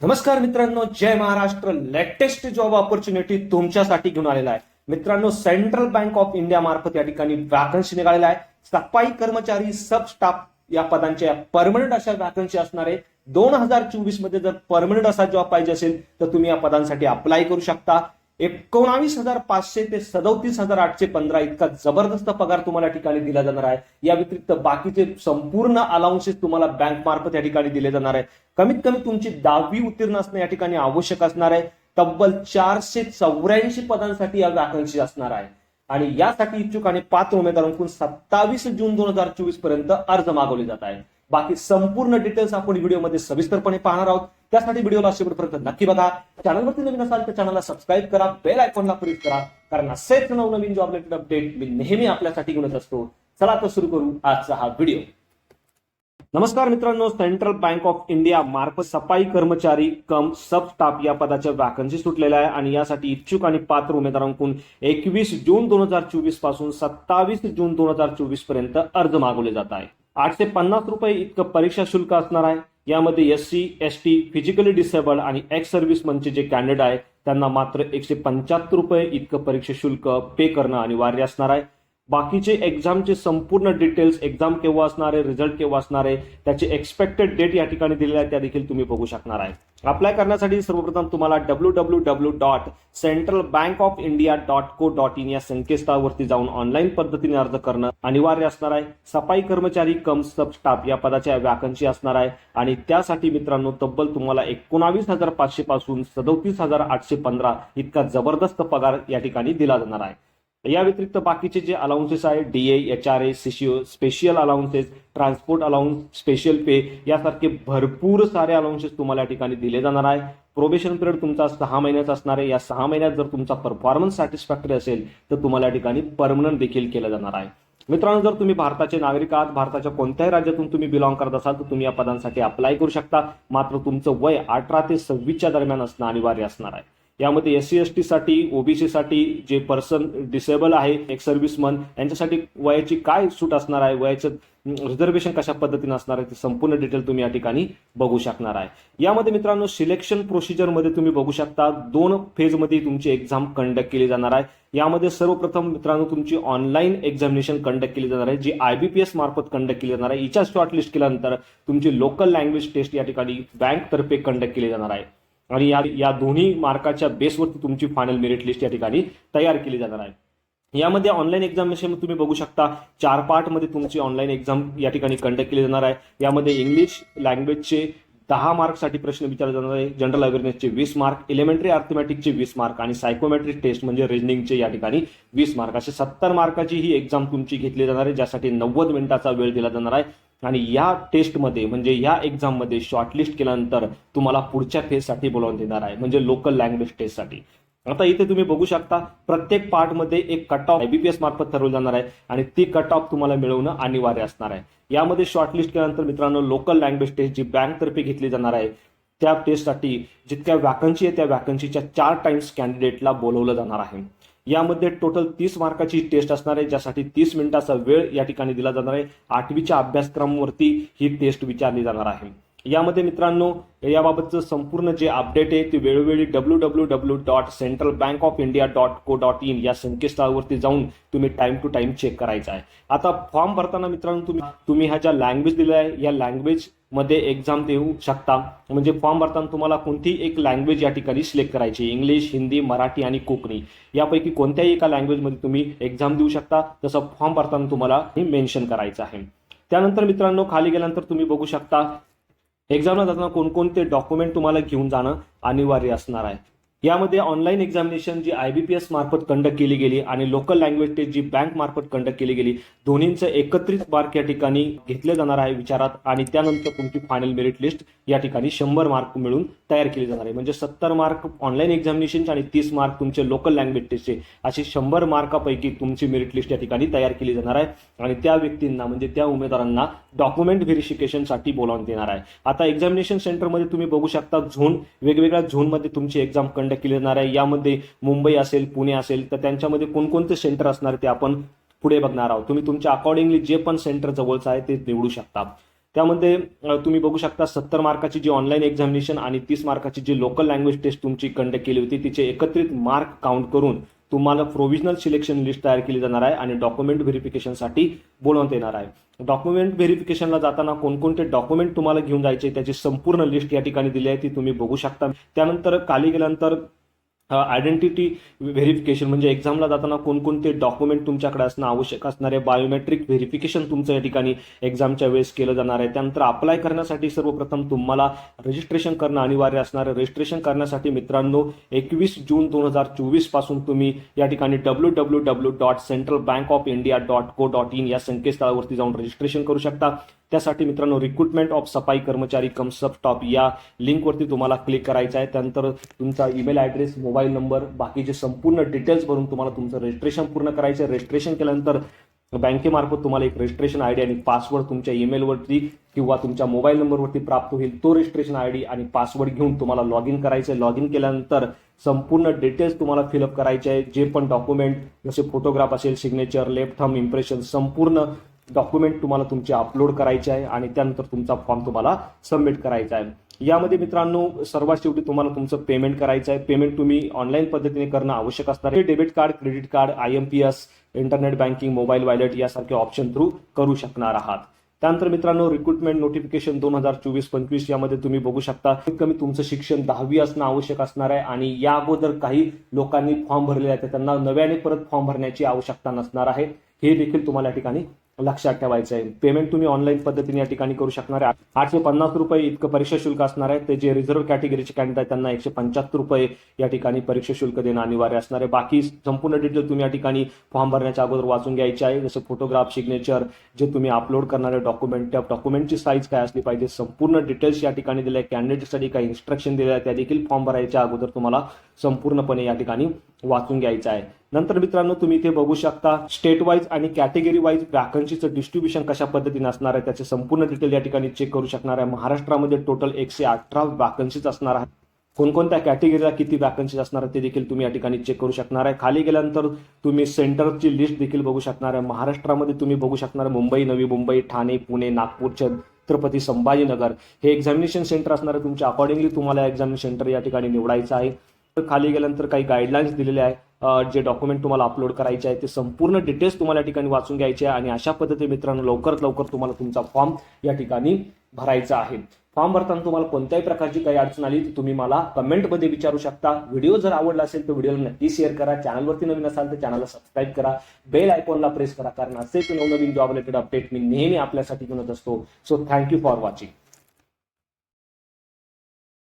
नमस्कार मित्रांनो जय महाराष्ट्र. लेटेस्ट जॉब ऑपॉर्च्युनिटी तुमच्यासाठी घेऊन आलेला आहे. मित्रांनो सेंट्रल बँक ऑफ इंडिया मार्फत या ठिकाणी वॅकन्सी निघालेला आहे. सफाई कर्मचारी सब स्टाफ या पदांच्या परमनंट अशा वॅकन्सी असणार आहे. दोन हजार चोवीसमध्ये जर परमनंट असा जॉब पाहिजे असेल तर तुम्ही या पदांसाठी अप्लाय करू शकता. एकोणावीस हजार पाचशे ते सदोतीस हजार आठशे पंधरा इतका जबरदस्त पगार तुम्हाला ठिकाणी दिला जाणार आहे. या व्यतिरिक्त बाकीचे संपूर्ण अलाउन्सेस तुम्हाला बँक मार्फत या ठिकाणी दिले जाणार आहे. कमीत कमी तुमची दहावी उत्तीर्ण असणे या ठिकाणी आवश्यक असणार आहे. तब्बल चारशे चौऱ्याऐंशी पदांसाठी या वॅकन्सी असणार आहे. आणि यासाठी इच्छुक आणि पात्र उमेदवारांकडून सत्तावीस जून दोन हजार चोवीसपर्यंत अर्ज मागवले जात आहे बाकी संपूर्ण डिटेल्स आपण व्हिडिओमध्ये सविस्तरपणे पाहणार आहोत. त्यासाठी व्हिडिओला शेवटपर्यंत नक्की बघा. चॅनलवरती नवीन असाल तर चॅनलला सबस्क्राईब करा. बेल आयकॉनला प्रेस करा. कारण असेच नवनवीन जॉब रिलेटेड अपडेट मी नेहमी आपल्यासाठी घेऊन असतो. चला तर सुरू करू आजचा हा व्हिडिओ नमस्कार मित्रांनो. सेंट्रल बँक ऑफ इंडिया मार्फत सफाई कर्मचारी कम सब स्टाफ या पदाच्या वॅकन्सी सुटलेल्या आहे आणि यासाठी इच्छुक आणि पात्र उमेदवारांकडून एकवीस जून दोन हजार चोवीसपासून सत्तावीस जून दोन हजार चोवीसपर्यंत अर्ज मागवले जात आहे. आठशे पन्नास रुपये इतकं परीक्षा शुल्क असणार आहे. यामध्ये S C S T physically disable आणि एक्स सर्व्हिस मनचे जे कॅन्डिडेट आहे त्यांना मात्र एकशे पंच्याहत्तर रुपये इतकं परीक्षा शुल्क पे करणं अनिवार्य असणार आहे. बाकीचे एक्झामचे संपूर्ण डिटेल्स एक्झाम केव्हा असणार आहे रिझल्ट केव्हा असणार आहे त्याचे एक्सपेक्टेड डेट या ठिकाणी दिलेले आहे त्या देखील तुम्ही बघू शकणार आहे. अप्लाय करण्यासाठी सर्वप्रथम तुम्हाला W W W dot Central Bank of India dot co dot in या संकेतस्थळावरती जाऊन ऑनलाईन पद्धतीने अर्ज करणं अनिवार्य असणार आहे. सफाई कर्मचारी कम सब स्टाफ या पदाच्या वॅकन्सी असणार आहे. आणि त्यासाठी मित्रांनो तब्बल तुम्हाला एकोणावीस हजार पाचशे पासून सदोतीस हजार आठशे पंधरा इतका जबरदस्त पगार या ठिकाणी दिला जाणार आहे. या व्यतिरिक्त बाकीचे जे अलाउन्सेस आहे DA H R A CCA special allowances transport allowance special pay यासारखे भरपूर सारे अलाउन्सेस तुम्हाला या ठिकाणी दिले जाणार आहे. प्रोबेशन पिरियड तुमचा सहा महिन्याचा असणार आहे. या सहा महिन्यात जर तुमचा परफॉर्मन्स सॅटिस्फॅक्टरी असेल तर तुम्हाला या ठिकाणी परमनंट देखील केलं जाणार आहे. मित्रांनो जर तुम्ही भारताचे नागरिक आहात भारताच्या कोणत्याही राज्यातून तुम्ही बिलॉंग करत असाल तर तुम्ही या पदांसाठी अप्लाय करू शकता. मात्र तुमचं वय अठरा ते सव्वीसच्या दरम्यान असणं अनिवार्य असणार आहे. यामध्ये एस सी एस टी साठी ओबीसी साठी जे पर्सन डिसेबल आहे एक सर्व्हिसमन यांच्यासाठी वयाची काय सूट असणार आहे? वयाचं रिझर्वेशन कशा पद्धतीने असणार आहे? ते संपूर्ण डिटेल तुम्ही या ठिकाणी बघू शकणार आहे. यामध्ये मित्रांनो सिलेक्शन प्रोसिजरमध्ये तुम्ही बघू शकता दोन फेजमध्ये तुमची एक्झाम कंडक्ट केली जाणार आहे. यामध्ये सर्वप्रथम मित्रांनो तुमची ऑनलाईन एक्झामिनेशन कंडक्ट केली जाणार आहे जी आयबीपीएस मार्फत कंडक्ट केली जाणार आहे. हिच्या शॉर्टलिस्ट केल्यानंतर तुमची लोकल लँग्वेज टेस्ट या ठिकाणी बँकतर्फे कंडक्ट केली जाणार आहे. आणि या या दोन्ही मार्काच्या बेसवरती तुमची फायनल मेरिट लिस्ट या ठिकाणी तयार केली जाणार आहे. यामध्ये ऑनलाईन एक्झामिनेशन तुम्ही बघू शकता. चार पार्टमध्ये तुमची ऑनलाईन एक्झाम या ठिकाणी कंडक्ट केली जाणार आहे. यामध्ये इंग्लिश लँग्वेजचे दहा मार्कसाठी प्रश्न विचारले जाणार आहे. जनरल अवेअरनेसचे वीस मार्क इलेमेंटरी अर्थमॅटिकचे वीस मार्क आणि सायकोमेट्रिक टेस्ट म्हणजे रिजनिंगचे या ठिकाणी वीस मार्क. असे सत्तर मार्काची ही एक्झाम तुमची घेतली जाणार आहे ज्यासाठी नव्वद मिनिटाचा वेळ दिला जाणार आहे. आणि या टेस्टमध्ये म्हणजे या एक्झाममध्ये शॉर्टलिस्ट केल्यानंतर तुम्हाला पुढच्या फेजसाठी बोलावून देणार आहे म्हणजे लोकल लँग्वेज टेस्टसाठी आता इथे तुम्ही बघू शकता प्रत्येक पार्टमध्ये एक कट ऑफ आयबीपीएस मार्फत ठरवलं जाणार आहे आणि ती कट ऑफ तुम्हाला मिळवणं अनिवार्य असणार आहे. यामध्ये शॉर्टलिस्ट केल्यानंतर मित्रांनो लोकल लँग्वेज टेस्ट जी बँकतर्फे घेतली जाणार आहे त्या टेस्टसाठी जितक्या वॅकन्सी आहे त्या वॅकन्सीच्या चार टाइम्स कॅन्डिडेटला बोलवलं जाणार आहे. यामध्ये टोटल तीस मार्काची टेस्ट असणार आहे ज्यासाठी तीस मिनिटाचा वेळ या ठिकाणी दिला जाणार आहे. आठवीच्या अभ्यासक्रमावरती ही टेस्ट विचारली जाणार आहे. यामध्ये मित्रांनो याबाबतचं संपूर्ण जे अपडेट आहे ते वेळोवेळी W W W dot Central Bank of India dot co dot in या संकेतस्थळावरती जाऊन तुम्ही टाइम टू टाइम चेक करायचा आहे. आता फॉर्म भरताना मित्रांनो तुम्ही तुम्ही ह्या ज्या लँग्वेज दिल्या आहे या लँग्वेज मध्ये एक्झाम देऊ शकता. म्हणजे फॉर्म भरताना तुम्हाला कोणती एक लँग्वेज या ठिकाणी सिलेक्ट करायची? इंग्लिश हिंदी मराठी आणि कोकणी. यापैकी कोणत्याही एका लँग्वेजमध्ये तुम्ही एक्झाम देऊ शकता. तसं फॉर्म भरताना तुम्हाला हे मेन्शन करायचं आहे. त्यानंतर मित्रांनो खाली गेल्यानंतर तुम्ही बघू शकता एक्झामला जाताना कोणकोणते डॉक्युमेंट तुम्हाला घेऊन जाणं अनिवार्य असणार आहे. यामध्ये ऑनलाईन एक्झामिनेशन जी आय बी पी एस मार्फत कंडक्ट केली गेली आणि लोकल लँग्वेज टेस्ट जी बँक मार्फत कंडक्ट केली गेली दोन्हींचं एकत्रित मार्क या ठिकाणी घेतले जाणार आहे विचारात आणि त्यानंतर तुमची फायनल मेरिट लिस्ट या ठिकाणी शंभर मार्क मिळून तयार केली जाणार आहे. म्हणजे सत्तर मार्क ऑनलाईन एक्झामिनेशनचे आणि तीस मार्क तुमचे लोकल लँग्वेज टेस्टचे अशी शंभर मार्कापैकी तुमची मेरिट लिस्ट या ठिकाणी तयार केली जाणार आहे. आणि त्या व्यक्तींना म्हणजे त्या उमेदवारांना डॉक्युमेंट व्हेरिफिकेशनसाठी बोलावून देणार आहे. आता एक्झामिनेशन सेंटरमध्ये तुम्ही बघू शकता झोन वेगवेगळ्या झोनमध्ये तुमची एक्झाम कंडक्ट केली जाणार आहे. यामध्ये मुंबई असेल पुणे असेल तर त्यांच्यामध्ये कोणकोणते सेंटर असणार ते आपण पुढे बघणार आहोत. तुम्ही तुमच्या अकॉर्डिंगली जे पण सेंटर जवळचं आहे ते निवडू शकता. त्यामध्ये तुम्ही बघू शकता सत्तर मार्काची जी ऑनलाईन एक्झामिनेशन आणि तीस मार्काची जी लोकल लँग्वेज टेस्ट तुमची कंडक्ट केली होती तिचे एकत्रित मार्क काउंट करून तुम्हाला प्रोव्हिजनल सिलेक्शन लिस्ट तयार केली जाणार आहे आणि डॉक्युमेंट व्हेरिफिकेशनसाठी बोलवण्यात येणार आहे. डॉक्युमेंट व्हेरिफिकेशनला जाताना कोणकोणते डॉक्युमेंट तुम्हाला घेऊन जायचे त्याची संपूर्ण लिस्ट या ठिकाणी दिली आहे ती तुम्ही बघू शकता. त्यानंतर खाली गेल्यानंतर आयडेंटिटी व्हेरिफिकेशन म्हणजे एक्झामला जाताना कोणकोणते डॉक्युमेंट तुमच्याकडे असणं आवश्यक असणारे बायोमेट्रिक व्हेरिफिकेशन तुमचं या ठिकाणी एक्झामच्या वेळेस केलं जाणार आहे. त्यानंतर अप्लाय करण्यासाठी सर्वप्रथम तुम्हाला रजिस्ट्रेशन करणं अनिवार्य असणार आहे. रजिस्ट्रेशन करण्यासाठी मित्रांनो एकवीस जून दोन हजार चोवीसपासून तुम्ही या ठिकाणी W W W dot Central Bank of India dot co dot in या संकेतस्थळावरती जाऊन रजिस्ट्रेशन करू शकता. त्यासाठी मित्रांनो रिक्रुटमेंट ऑफ सफाई कर्मचारी कम सब टॉप या लिंकवरती तुम्हाला क्लिक करायचं आहे. त्यानंतर तुमचा ईमेल ॲड्रेस मोबाईल नंबर बाकीचे संपूर्ण डिटेल्स भरून तुम्हाला तुमचं रजिस्ट्रेशन पूर्ण करायचं आहे. रजिस्ट्रेशन केल्यानंतर बँकेमार्फत तुम्हाला एक रजिस्ट्रेशन आय डी आणि पासवर्ड तुमच्या ईमेलवरती किंवा तुमच्या मोबाईल नंबरवरती प्राप्त होईल. तो रजिस्ट्रेशन आय डी आणि पासवर्ड घेऊन तुम्हाला लॉग इन करायचं आहे. लॉग इन केल्यानंतर संपूर्ण डिटेल्स तुम्हाला फिलअप करायचे आहे. जे पण डॉक्युमेंट जसे फोटोग्राफ असेल सिग्नेचर लेफ्ट थम इम्प्रेशन संपूर्ण डॉक्युमेंट तुम्हाला तुमचे अपलोड करायचे आहे आणि त्यानंतर तुमचा फॉर्म तुम्हाला सबमिट करायचा आहे. यामध्ये मित्रांनो सर्वात शेवटी तुम्हाला तुमचं पेमेंट करायचं आहे. पेमेंट तुम्ही ऑनलाईन पद्धतीने करणं आवश्यक असणार हे debit card credit card I M P S internet banking mobile wallet यासारखे ऑप्शन थ्रू करू शकणार आहात. त्यानंतर मित्रांनो रिक्रुटमेंट नोटिफिकेशन दोन हजार चोवीस पंचवीस यामध्ये तुम्ही बघू शकता. कमीत कमी तुमचं शिक्षण दहावी असणं आवश्यक असणार आहे आणि या अगोदर काही लोकांनी फॉर्म भरलेले आहेत त्यांना नव्याने परत फॉर्म भरण्याची आवश्यकता नसणार आहे. हे देखील तुम्हाला या ठिकाणी लक्षात ठेवायचं आहे. पेमेंट तुम्ही ऑनलाईन पद्धतीने या ठिकाणी करू शकणार आहे. आठशे पन्नास रुपये इतकं परीक्षा शुल्क असणार आहे. ते जे रिझर्व्ह कॅटेगरीचे कॅन्डिडेट आहेत त्यांना एकशे पंच्याहत्तर रुपये या ठिकाणी परीक्षा शुल्क देणं अनिवार्य असणार आहे. बाकी संपूर्ण डिटेल तुम्ही या ठिकाणी फॉर्म भरण्याच्या अगोदर वाचून घ्यायचे आहे. जसं फोटोग्राफ सिग्नेचर जे तुम्ही अपलोड करणारे डॉक्युमेंट त्या डॉक्युमेंटची साईज काय असली पाहिजे संपूर्ण डिटेल्स या ठिकाणी दिले आहे कॅन्डिडेटसाठी काही इन्स्ट्रक्शन दिले आहे त्या देखील फॉर्म भरायच्या अगोदर तुम्हाला संपूर्णपणे या ठिकाणी वाचून घ्यायचं आहे. नंतर मित्रांनो तुम्ही इथे बघू शकता स्टेट वाईज आणि कॅटेगरी वाईज वॅकन्सीचं डिस्ट्रीब्युशन कशा पद्धतीने असणार आहे त्याचे संपूर्ण डिटेल या ठिकाणी चेक करू शकणार आहे. महाराष्ट्रामध्ये टोटल एकशे अठरा वॅकन्सीज असणार आहे कोणकोणत्या कॅटेगरीला किती वॅकन्सीज असणार आहे ते देखील तुम्ही या ठिकाणी चेक करू शकणार आहे. खाली गेल्यानंतर तुम्ही सेंटरची लिस्ट देखील बघू शकणार आहे. महाराष्ट्रामध्ये तुम्ही बघू शकणार मुंबई नवी मुंबई ठाणे पुणे नागपूर छत्रपती संभाजीनगर. हे एक्झामिनेशन सेंटर असणार आहे. तुमच्या अकॉर्डिंगली तुम्हाला एक्झामिनेशन सेंटर या ठिकाणी निवडायचं आहे. तर खाली गेल्यानंतर काही गाईडलाईन्स दिलेले आहे. जे डॉक्युमेंट तुम्हाला अपलोड करायचे आहे ते संपूर्ण डिटेल्स तुम्हाला या ठिकाणी वाचून घ्यायचे आहे आणि अशा पद्धतीने मित्रांनो लवकरात लवकर तुम्हाला तुमचा फॉर्म या ठिकाणी भरायचा आहे. फॉर्म भरताना तुम्हाला कोणत्याही प्रकारची काही अडचण आली तर तुम्ही मला कमेंटमध्ये विचारू शकता. व्हिडिओ जर आवडला असेल तर व्हिडिओला नक्की शेअर करा. चॅनलवरती नवीन असाल तर चॅनलला सबस्क्राईब करा. बेल आयकॉनला प्रेस करा कारण असेच नवनवीन जॉब रिलेटेड अपडेट मी नेहमी आपल्यासाठी बनवत असतो. So thank you for watching